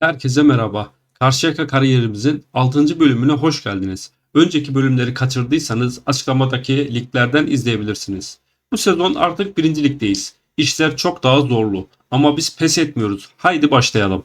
Herkese merhaba. Karşıyaka kariyerimizin 6. bölümüne hoş geldiniz. Önceki bölümleri kaçırdıysanız açıklamadaki linklerden izleyebilirsiniz. Bu sezon artık 1. ligdeyiz. İşler çok daha zorlu ama biz pes etmiyoruz. Haydi başlayalım.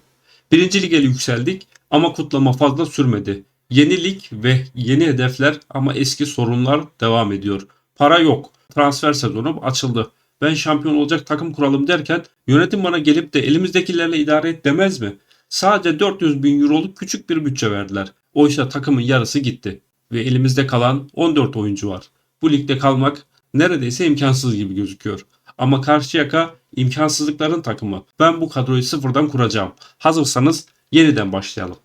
1. lige yükseldik ama kutlama fazla sürmedi. Yeni lig ve yeni hedefler ama eski sorunlar devam ediyor. Para yok. Transfer sezonu açıldı. Ben şampiyon olacak takım kuralım derken yönetim bana gelip de elimizdekilerle idare et demez mi? Sadece 400 bin euroluk küçük bir bütçe verdiler. Oysa takımın yarısı gitti. Ve elimizde kalan 14 oyuncu var. Bu ligde kalmak neredeyse imkansız gibi gözüküyor. Ama Karşıyaka imkansızlıkların takımı. Ben bu kadroyu sıfırdan kuracağım. Hazırsanız yeniden başlayalım.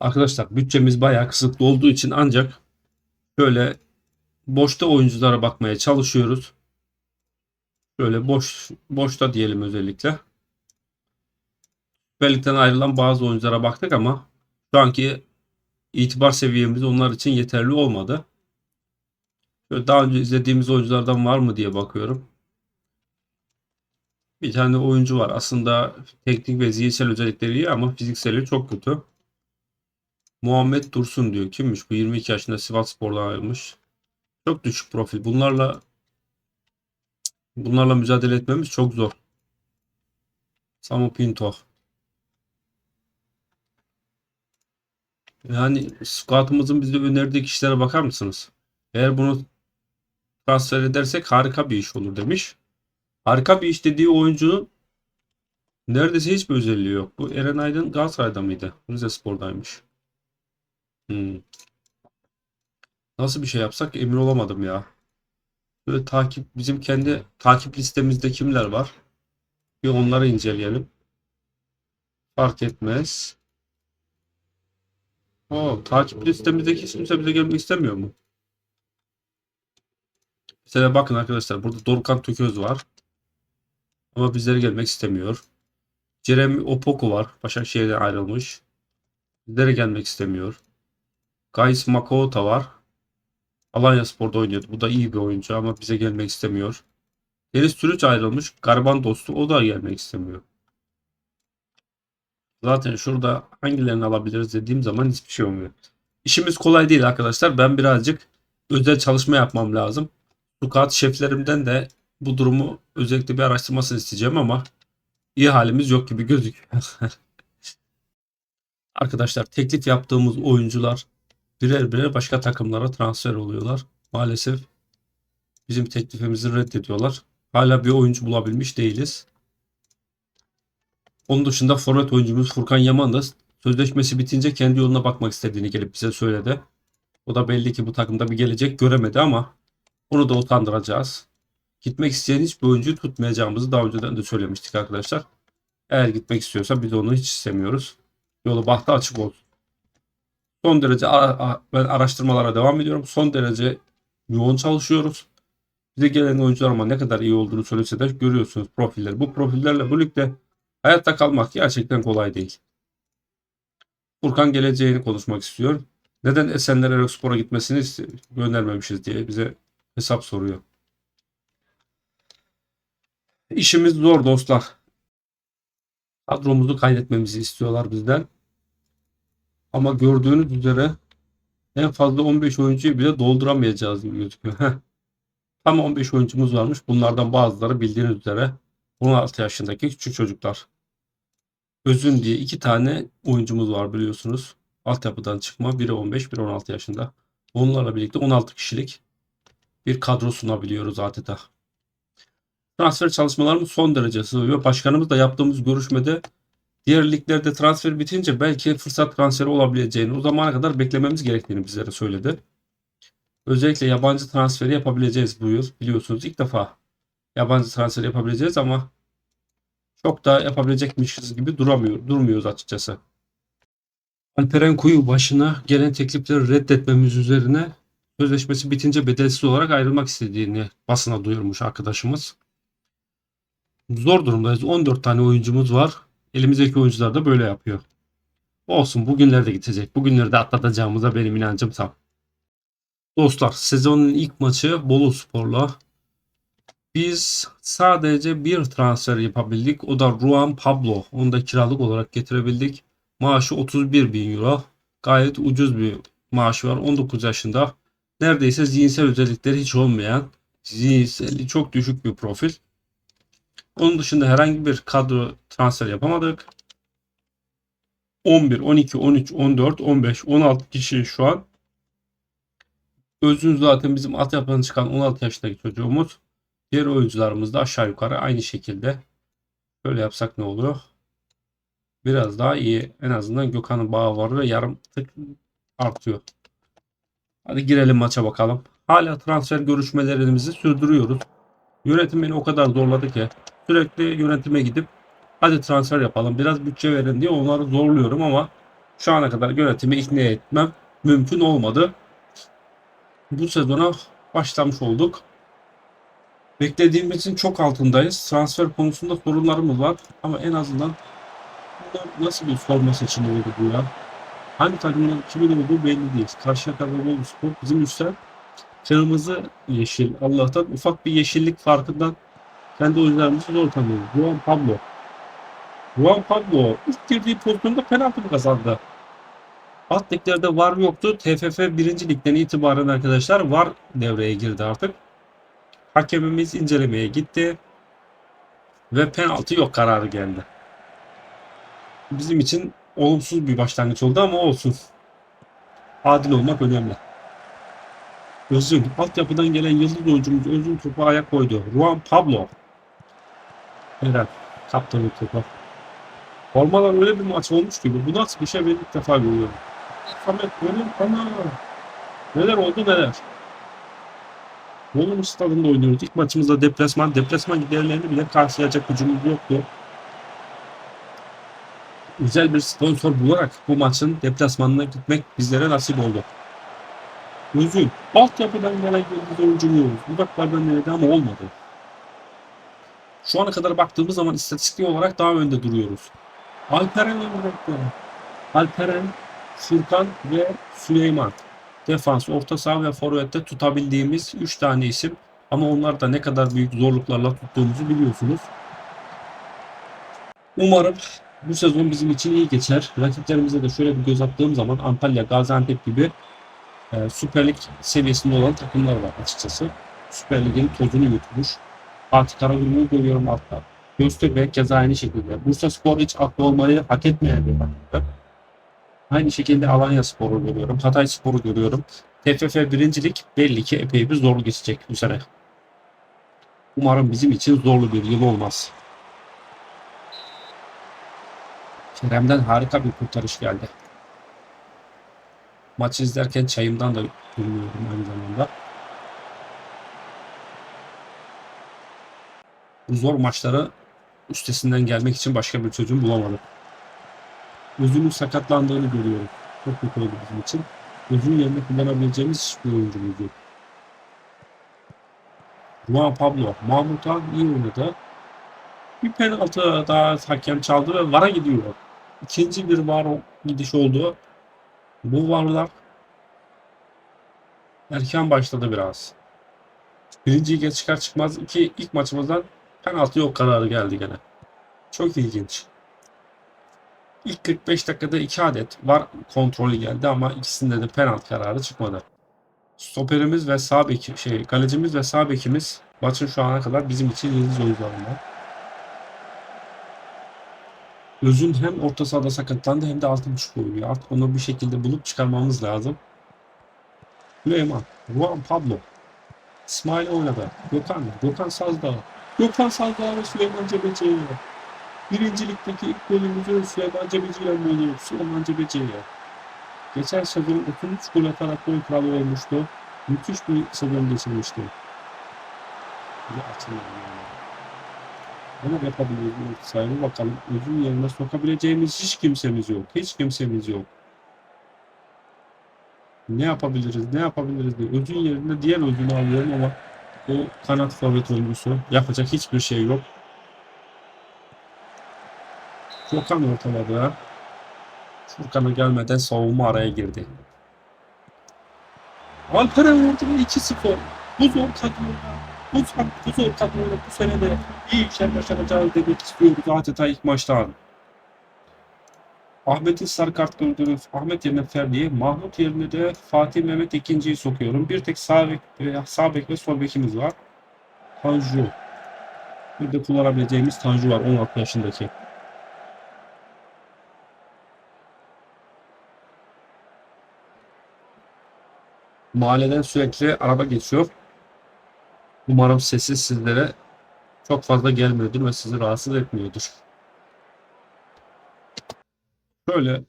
Arkadaşlar bütçemiz bayağı kısıtlı olduğu için ancak böyle boşta oyunculara bakmaya çalışıyoruz. Böyle boş boşta diyelim özellikle. Lig'den ayrılan bazı oyunculara baktık ama şu anki itibar seviyemiz onlar için yeterli olmadı. Şöyle daha önce izlediğimiz oyunculardan var mı diye bakıyorum. Bir tane oyuncu var. Aslında teknik ve zihinsel özellikleri iyi ama fizikseli çok kötü. Muhammed Dursun diyor. Kimmiş bu? 22 yaşında Sivas Spor'dan ayrılmış. Çok düşük profil. Bunlarla bunlarla mücadele etmemiz çok zor. Samu Pinto. Yani squad'ımızın bize önerdiği kişilere bakar mısınız? Eğer bunu transfer edersek harika bir iş olur demiş. Harika bir iş dediği oyuncunun neredeyse hiçbir özelliği yok. Bu Eren Aydın Galatasaray'da mıydı? Rizespor'daymış. Hmm. Nasıl bir şey yapsak emin olamadım ya. Böyle takip bizim kendi takip listemizde kimler var? Bir onları inceleyelim. Fark etmez. Oo, takip listemizdeki hiç kimse bize gelmek istemiyor mu? Mesela bakın arkadaşlar burada Dorukhan Tököz var. Ama bizlere gelmek istemiyor. Jeremy Opoku var. Başakşehir'den ayrılmış. Bizlere gelmek istemiyor. Gais Makota var. Alanya Spor'da oynuyordu. Bu da iyi bir oyuncu ama bize gelmek istemiyor. Deniz Türüç ayrılmış. Gariban dostu o da gelmek istemiyor. Zaten şurada hangilerini alabiliriz dediğim zaman hiçbir şey olmuyor. İşimiz kolay değil arkadaşlar. Ben birazcık özel çalışma yapmam lazım. Squat şeflerimden de bu durumu özellikle bir araştırmasını isteyeceğim ama iyi halimiz yok gibi gözüküyor. arkadaşlar teklif yaptığımız oyuncular birer birer başka takımlara transfer oluyorlar. Maalesef bizim teklifimizi reddediyorlar. Hala bir oyuncu bulabilmiş değiliz. Onun dışında forvet oyuncumuz Furkan Yaman da sözleşmesi bitince kendi yoluna bakmak istediğini gelip bize söyledi. O da belli ki bu takımda bir gelecek göremedi ama onu da utandıracağız. Gitmek isteyen hiçbir oyuncuyu tutmayacağımızı daha önceden de söylemiştik arkadaşlar. Eğer gitmek istiyorsa biz onu hiç istemiyoruz. Yolu bahtı açık olsun. Son derece ben araştırmalara devam ediyorum. Son derece yoğun çalışıyoruz. Bize gelen oyuncular ama ne kadar iyi olduğunu söylese de görüyorsunuz profilleri. Bu profillerle birlikte hayatta kalmak gerçekten kolay değil. Furkan geleceğini konuşmak istiyor. Neden Esenler Erokspor'a gitmesini göndermemişiz diye bize hesap soruyor. İşimiz zor dostlar. Kadromuzu kaydetmemizi istiyorlar bizden. Ama gördüğünüz üzere en fazla 15 oyuncuyu bile dolduramayacağız gibi gözüküyor. Tam 15 oyuncumuz varmış. Bunlardan bazıları bildiğiniz üzere 16 yaşındaki küçük çocuklar. Özün diye iki tane oyuncumuz var biliyorsunuz. Altyapıdan çıkma. Biri 15, biri 16 yaşında. Onlarla birlikte 16 kişilik bir kadro sunabiliyoruz adeta. Transfer çalışmalarımız son derece sığıyor. Başkanımız da yaptığımız görüşmede diğer liglerde transfer bitince belki fırsat transferi olabileceğini, o zamana kadar beklememiz gerektiğini bizlere söyledi. Özellikle yabancı transferi yapabileceğiz bu yıl. Biliyorsunuz ilk defa yabancı transfer yapabileceğiz ama çok da yapabilecekmişiz gibi duramıyor, durmuyoruz açıkçası. Alperen Kuyu başına gelen teklifleri reddetmemiz üzerine sözleşmesi bitince bedelsiz olarak ayrılmak istediğini basına duyurmuş arkadaşımız. Zor durumdayız. 14 tane oyuncumuz var. Elimizdeki oyuncular da böyle yapıyor. Olsun bugünlerde gidecek. Bugünlerde atlatacağımıza benim inancım tam. Dostlar sezonun ilk maçı Bolu Spor'la. Biz sadece bir transfer yapabildik. O da Ruan Pablo. Onu da kiralık olarak getirebildik. Maaşı 31 bin euro. Gayet ucuz bir maaşı var. 19 yaşında. Neredeyse zihinsel özellikleri hiç olmayan, zihinseli çok düşük bir profil. Onun dışında herhangi bir kadro transfer yapamadık. 11, 12, 13, 14, 15, 16 kişi şu an. Özün zaten bizim altyapıdan çıkan 16 yaşındaki çocuğumuz. Diğer oyuncularımız da aşağı yukarı aynı şekilde. Böyle yapsak ne oluyor? Biraz daha iyi. En azından Gökhan'ın bağı var ve yarım tık artıyor. Hadi girelim maça bakalım. Hala transfer görüşmelerimizi sürdürüyoruz. Yönetim beni o kadar zorladı ki sürekli yönetime gidip hadi transfer yapalım biraz bütçe verin diye onları zorluyorum ama şu ana kadar yönetimi ikna etmem mümkün olmadı. Bu sezona başlamış olduk. Beklediğimizin çok altındayız. Transfer konusunda sorunlarımız var ama en azından nasıl bir forma seçimi oldu bu ya? Hangi takımdan kimin olduğu belli değil. Karşıyaka ve Bolu Spor bizim üstten kırmızı yeşil. Allah'tan ufak bir yeşillik farkından kendi oyuncularımızı zor tanıyoruz. Juan Pablo. Juan Pablo ilk girdiği pozisyonda penaltı kazandı? Alt liglerde var yoktu. TFF 1. ligden itibaren arkadaşlar var devreye girdi artık. Hakemimiz incelemeye gitti. Ve penaltı yok kararı geldi. Bizim için olumsuz bir başlangıç oldu ama olsun. Adil olmak önemli. Özün, altyapıdan gelen yıldız oyuncumuz Özün topu ayak koydu. Juan Pablo. Eren, kaptanı topu. Formalar öyle bir maç olmuş gibi. Bu nasıl bir şey ben ilk defa görüyorum. Samet benim ana. Neler oldu neler. Bolu stadında oynuyoruz. İlk maçımızda deplasman. Deplasman giderlerini bile karşılayacak gücümüz yoktu. Güzel bir sponsor bularak bu maçın deplasmanına gitmek bizlere nasip oldu. Özür. Altyapıdan gelen yıldız oyuncumuz. Uzaklardan denedi ama olmadı. Şu ana kadar baktığımız zaman istatistik olarak daha önde duruyoruz. Alperen Emre'de. Alperen, Furkan ve Süleyman. Defans, orta saha ve forvette tutabildiğimiz 3 tane isim. Ama onlar da ne kadar büyük zorluklarla tuttuğumuzu biliyorsunuz. Umarım bu sezon bizim için iyi geçer. Rakiplerimize de şöyle bir göz attığım zaman Antalya, Gaziantep gibi e, Süper Lig seviyesinde olan takımlar var açıkçası. Süper Lig'in tozunu yutmuş. Fatih Karagümrük'ü görüyorum altta. Göztepe keza aynı şekilde. Bursa Spor hiç aklı olmayı hak etmeyen bir takımdır. Aynı şekilde Alanya Spor'u görüyorum. Hatay Spor'u görüyorum. TFF birincilik belli ki epey bir zorlu geçecek bu sene. Umarım bizim için zorlu bir yıl olmaz. Kerem'den harika bir kurtarış geldi. Maçı izlerken çayımdan da yürüyorum aynı zamanda. Bu zor maçları üstesinden gelmek için başka bir çözüm bulamadım. Özünün sakatlandığını görüyorum. Çok kötü oldu bizim için. Özün yerine kullanabileceğimiz hiçbir oyuncumuz yok. Juan Pablo, Mahmut Han iyi oynadı. Bir penaltı daha hakem çaldı ve VAR'a gidiyor. İkinci bir VAR gidiş oldu. Bu VAR'lar erken başladı biraz. Birinci geç çıkar çıkmaz iki ilk maçımızdan penaltı yok kararı geldi gene. Çok ilginç. İlk 45 dakikada 2 adet var kontrolü geldi ama ikisinde de penaltı kararı çıkmadı. Stoperimiz ve sağ beki, şey kalecimiz ve sağ bekimiz maçın şu ana kadar bizim için yıldız oyuncularından. Özün hem orta sahada sakatlandı hem de 6.5 oynuyor. Artık onu bir şekilde bulup çıkarmamız lazım. Süleyman, Juan Pablo, İsmail oynadı. Gökhan, Gökhan Sazdağ. Gökhan Sazdağ ve Süleyman Cebeci. Birincilikteki ilk golümüzü Süleyman Cebeci ile buluyoruz. Süleyman Cebeci. Geçen sezon 33 gol atarak gol kralı olmuştu. Müthiş bir sezon geçirmişti. Bir açılıyor yapabiliriz mi? Sayını bakalım. Özün yerine sokabileceğimiz hiç kimsemiz yok. Hiç kimsemiz yok. Ne yapabiliriz? Ne yapabiliriz diye. Özün yerine diğer özünü alıyorum ama o kanat forvet oyuncusu. Yapacak hiçbir şey yok. Furkan ortaladı. Furkan'a gelmeden savunma araya girdi. Alperen vurdu 2-0. Bu zor kadroyla, bu, bu zor kadroyla bu sene de iyi işler başaracağız demek istiyoruz adeta ilk maçtan. Ahmet'in sarı kart gördünüz. Ahmet yerine Ferdi'yi, Mahmut yerine de Fatih Mehmet ikinciyi sokuyorum. Bir tek sağ bek, sağ bek ve sol bekimiz var. Tanju. Bir de kullanabileceğimiz Tanju var 16 yaşındaki. Mahalleden sürekli araba geçiyor. Umarım sesi sizlere çok fazla gelmiyordur ve sizi rahatsız etmiyordur. Şöyle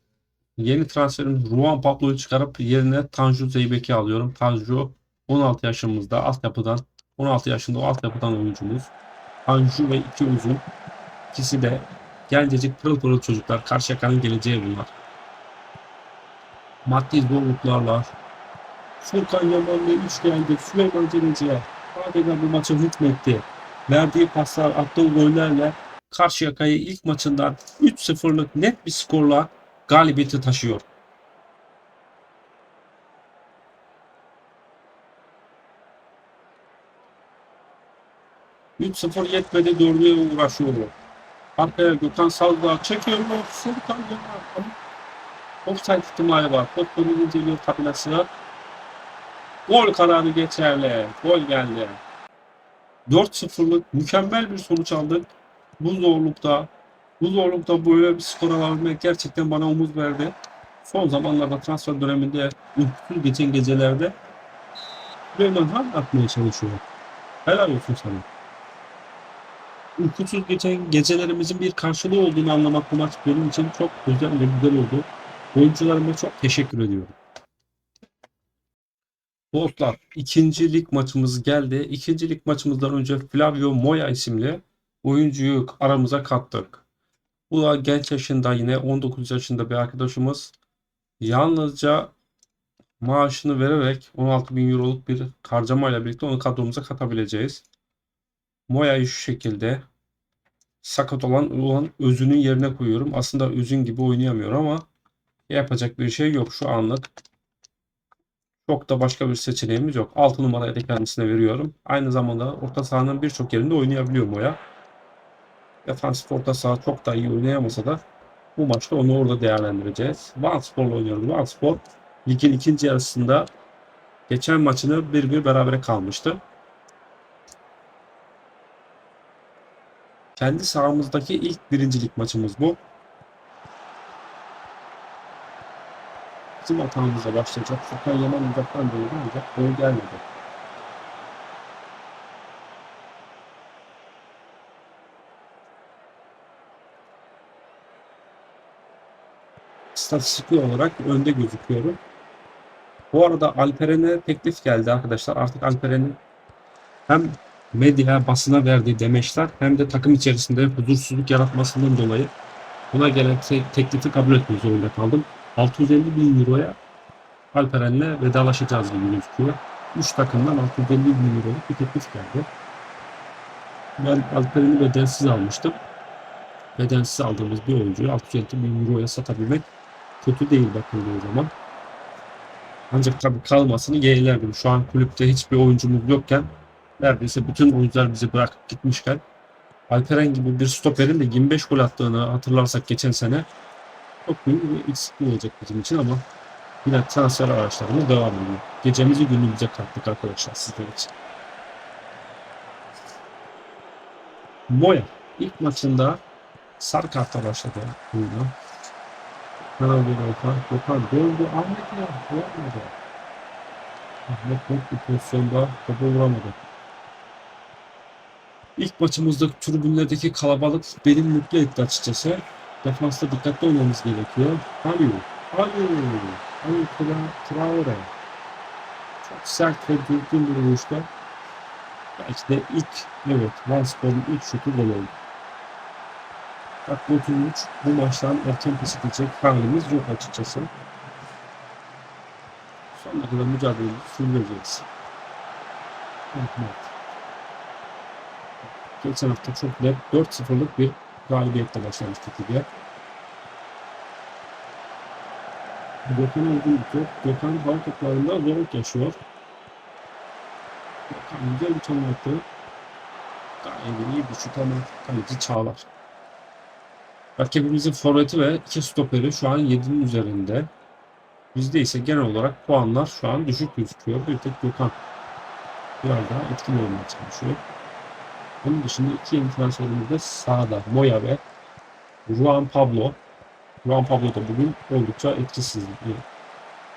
yeni transferimiz Ruan Pablo'yu çıkarıp yerine Tanju Zeybek'i alıyorum. Tanju 16 yaşımızda altyapıdan 16 yaşında o altyapıdan oyuncumuz. Tanju ve iki uzun. İkisi de gencecik pırıl pırıl çocuklar. Karşıyaka'nın geleceği bunlar. Maddi zorluklarla Furkan Yaman'la 3 geldi. Süleyman Denizci'ye adeta bu maça hükmetti. Verdiği paslar, attığı gollerle Karşıyaka'yı ilk maçından 3-0'lık net bir skorla galibiyeti taşıyor. Üç sıfır yetmedi dördüye uğraşıyor. Arkaya Gökhan Saldağ çekiyor mu? Furkan Yaman. Ama Offside ihtimali var. Futbolu inceliyor tabelası. Gol kararı geçerli. Gol geldi. 4-0'lık mükemmel bir sonuç aldık. Bu zorlukta bu zorlukta böyle bir skor alabilmek gerçekten bana umut verdi. Son zamanlarda transfer döneminde uykusuz geçen gecelerde Süleyman Han atmaya çalışıyor. Helal olsun sana. Uykusuz geçen gecelerimizin bir karşılığı olduğunu anlamak bu maç benim için çok güzel ve güzel oldu. Oyuncularıma çok teşekkür ediyorum. Dostlar ikinci lig maçımız geldi. İkinci lig maçımızdan önce Flavio Moya isimli oyuncuyu aramıza kattık. Bu da genç yaşında yine 19 yaşında bir arkadaşımız. Yalnızca maaşını vererek 16 bin euroluk bir harcamayla birlikte onu kadromuza katabileceğiz. Moya'yı şu şekilde sakat olan, olan özünün yerine koyuyorum. Aslında özün gibi oynayamıyor ama yapacak bir şey yok şu anlık. Çok da başka bir seçeneğimiz yok. 6 numaraya da kendisine veriyorum. Aynı zamanda orta sahanın birçok yerinde oynayabiliyor Moya. Defansif orta saha çok da iyi oynayamasa da bu maçta onu orada değerlendireceğiz. Vanspor'la oynuyoruz. Vanspor ligin ikinci yarısında geçen maçını bir bir berabere kalmıştı. Kendi sahamızdaki ilk birincilik maçımız bu. Bizim hatamızla başlayacak. Furkan Yaman uzaktan dönüyor ancak gol gelmedi. İstatistik olarak önde gözüküyorum. Bu arada Alperen'e teklif geldi arkadaşlar. Artık Alperen'in hem medya basına verdiği demeçler hem de takım içerisinde huzursuzluk yaratmasından dolayı buna gelen te- teklifi kabul etmek zorunda kaldım. 650 bin euroya Alperen'le vedalaşacağız gibi gözüküyor. 3 takımdan 650 bin euroluk bir teklif geldi. Ben Alperen'i bedelsiz almıştım. Bedelsiz aldığımız bir oyuncuyu 650 bin euroya satabilmek kötü değil bakıldığı zaman. Ancak tabii kalmasını yeğlerdim. Şu an kulüpte hiçbir oyuncumuz yokken neredeyse bütün oyuncular bizi bırakıp gitmişken Alperen gibi bir stoperin de 25 gol attığını hatırlarsak geçen sene çok büyük bir eksiklik olacak bizim için ama yine transfer araçlarına devam ediyor. Gecemizi günümüze kattık arkadaşlar sizler için. Moya ilk maçında sarı kartla başladı oyuna. Kanal bir Okan. Okan döndü. Ahmet ya. Vuramadı. Ahmet net bir pozisyonda topu vuramadı. İlk maçımızda tribünlerdeki kalabalık beni mutlu etti açıkçası. Defansta dikkatli olmamız gerekiyor. Ayu. Ayu Tra Traore. Çok sert ve düzgün bir vuruşta. Belki de ilk, evet, Vanspor'un ilk şutu gol oldu. Dakika 33 bu maçtan erken pes edecek halimiz yok açıkçası. Sonuna kadar mücadelemizi sürdüreceğiz. Ahmet. Geçen hafta çok net 4-0'lık bir galibiyetle başlamıştık lige. Gökhan uygun bir top. Gökhan hava toplarında zorluk yaşıyor. Gökhan güzel bir çalım attı. Gayet iyi bir şut ama kaleci Çağlar. Rakibimizin forveti ve iki stoperi şu an 7'nin üzerinde. Bizde ise genel olarak puanlar şu an düşük gözüküyor. Bir tek Gökhan biraz daha etkili olmaya çalışıyor. Onun dışında iki transferimiz de sağda. Moya ve Juan Pablo. Juan Pablo da bugün oldukça etkisiz bir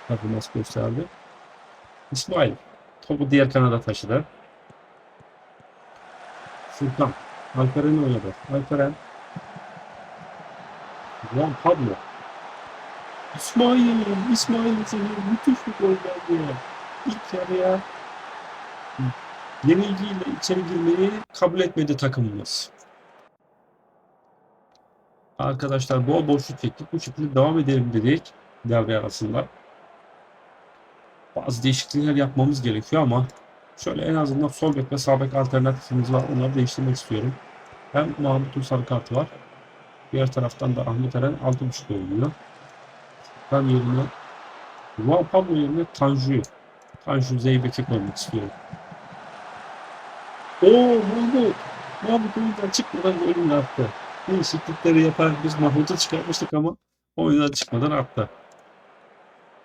performans gösterdi. İsmail topu diğer kanada taşıdı. Furkan. Alperen'i oynadı. Alperen. Juan Pablo. İsmail. İsmail seni müthiş bir gol geldi. İlk yarıya yenilgiyle içeri girmeyi kabul etmedi takımımız. Arkadaşlar bol boşluk çektik. Bu şekilde devam edelim dedik devre arasında. Bazı değişiklikler yapmamız gerekiyor ama şöyle en azından sol bek ve sağ bek alternatifimiz var. Onları değiştirmek istiyorum. Hem Mahmut'un sarı kartı var. Diğer taraftan da Ahmet Eren 6.5 oynuyor. Ben yerine Juan Pablo yerine Tanju Tanju Zeybek'e koymak istiyorum. Oo Mahmut. Mahmut oyundan çıkmadan golünü attı. Değişiklikleri yaparak biz Mahmut'u çıkarmıştık ama oyundan çıkmadan attı.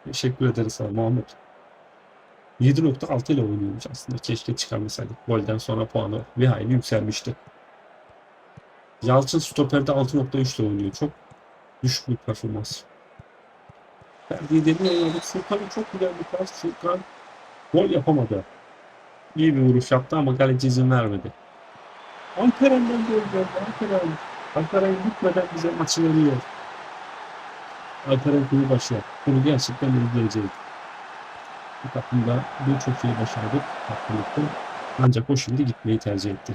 Teşekkür ederiz sana Mahmut. 7.6 ile oynuyormuş aslında. Keşke çıkarmasaydık. Golden sonra puanı bir hayli yükselmişti. Yalçın stoperde 6.3 ile oynuyor. Çok düşük bir performans. Ferdi'yi dedin oynadık. Furkan'ın çok güzel bir pas. Furkan gol yapamadı. İyi bir vuruş yaptı ama kaleci izin vermedi. Alperen'den gol geldi. Alperen. Alperen gitmeden bize maçı veriyor. Alperen kuru başı. Bunu gerçekten izleyeceğiz. Bu takımda birçok şeyi başardık. Hakkılıkta. Ancak o şimdi gitmeyi tercih etti.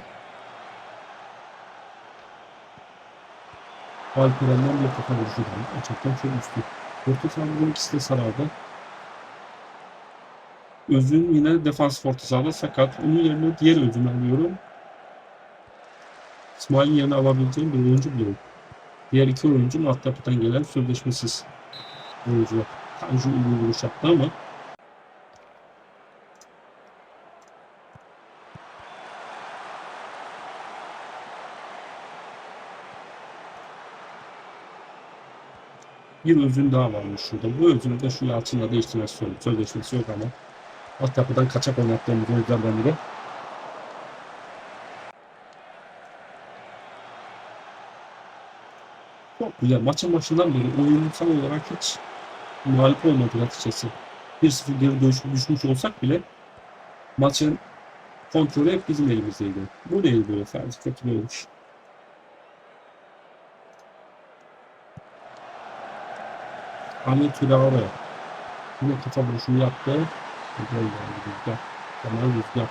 Alperen'den bir kafa vuruşu geldi. Gerçekten çok üstü. Orta sahamızın ikisi de sarardı. Özün yine defans orta sahada sakat. Onun yerine diğer özünü alıyorum. İsmail'in yerine alabileceğim bir oyuncu buluyorum. Diğer iki oyuncunun alt yapıdan gelen sözleşmesiz oyuncular. Tanju iyi vuruş yaptı ama bir özün daha varmış şurada. Bu özünü de şu Yalçın'la değiştirmek istiyorum. Sözleşmesi yok ama. Altyapıdan kaçak oynattığımız oyunculardan biri. Çok güzel. Maçın başından beri oyunsal olarak hiç mağlup olmadık açıkçası. 1-0 geri düşmüş olsak bile maçın kontrolü hep bizim elimizdeydi. Bu değil böyle sadece kötü olmuş. Ahmet Traore yine kafa vuruşunu yaptı. Gol geldi Rüzgar. Kemal Rüzgar.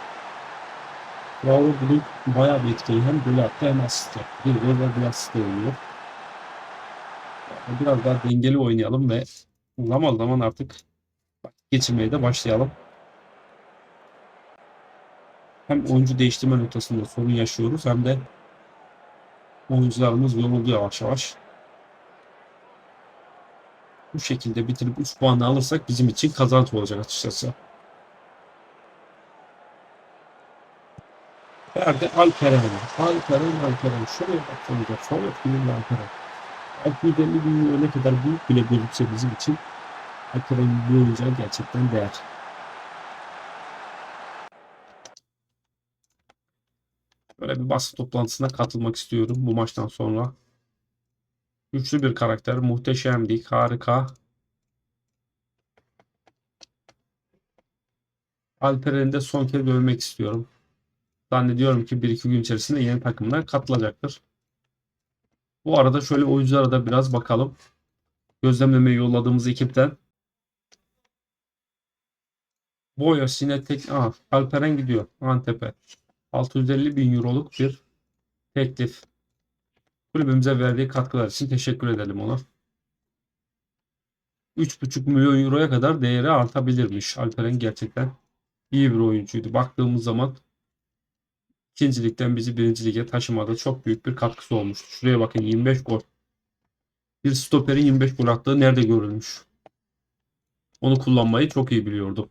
Traore bugün bayağı bir etkili. Hem gol attı hem asist yaptı. Bir gol ve bir asist oluyor. Yani Biraz daha dengeli oynayalım ve zaman zaman artık geçirmeye de başlayalım. Hem oyuncu değiştirme noktasında sorun yaşıyoruz hem de oyuncularımız yoruldu yavaş yavaş. Bu şekilde bitirip 3 puanı alırsak bizim için kazanç olacak açıkçası. Nerede? Alperen. Alperen, Alperen. Baksanıza. Forvet gibi bir Alperen. 650 bin euro ne kadar büyük bile gözükse bizim için Alperen'in bu oyuncağı gerçekten değer. Böyle bir basın toplantısına katılmak istiyorum bu maçtan sonra. Güçlü bir karakter, muhteşemdik, harika. Alperen'i de son kez görmek istiyorum. Zannediyorum ki 1-2 gün içerisinde yeni takımına katılacaktır. Bu arada şöyle oyunculara da biraz bakalım. Gözlemlemeye yolladığımız ekipten. Boyas yine tek... Aa, Alperen gidiyor Antep'e. 650 bin euroluk bir teklif. Kulübümüze verdiği katkılar için teşekkür edelim ona. 3,5 milyon euroya kadar değeri artabilirmiş. Alperen gerçekten iyi bir oyuncuydu. Baktığımız zaman ikincilikten bizi birinci lige taşımada çok büyük bir katkısı olmuştu. Şuraya bakın 25 gol. Bir stoperin 25 gol attığı nerede görülmüş? Onu kullanmayı çok iyi biliyordum.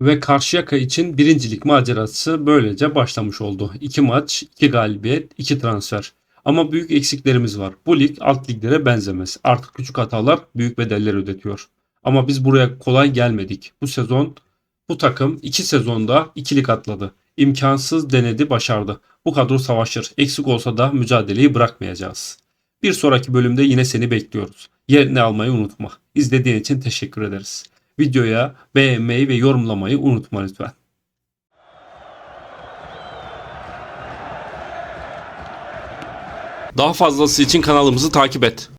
Ve Karşıyaka için birincilik macerası böylece başlamış oldu. 2 maç, 2 galibiyet, 2 transfer. Ama büyük eksiklerimiz var. Bu lig alt liglere benzemez. Artık küçük hatalar büyük bedeller ödetiyor. Ama biz buraya kolay gelmedik. Bu sezon bu takım iki sezonda ikilik atladı. İmkansız denedi başardı. Bu kadro savaşır. Eksik olsa da mücadeleyi bırakmayacağız. Bir sonraki bölümde yine seni bekliyoruz. Yerini almayı unutma. İzlediğin için teşekkür ederiz. Videoya beğenmeyi ve yorumlamayı unutma lütfen. Daha fazlası için kanalımızı takip et.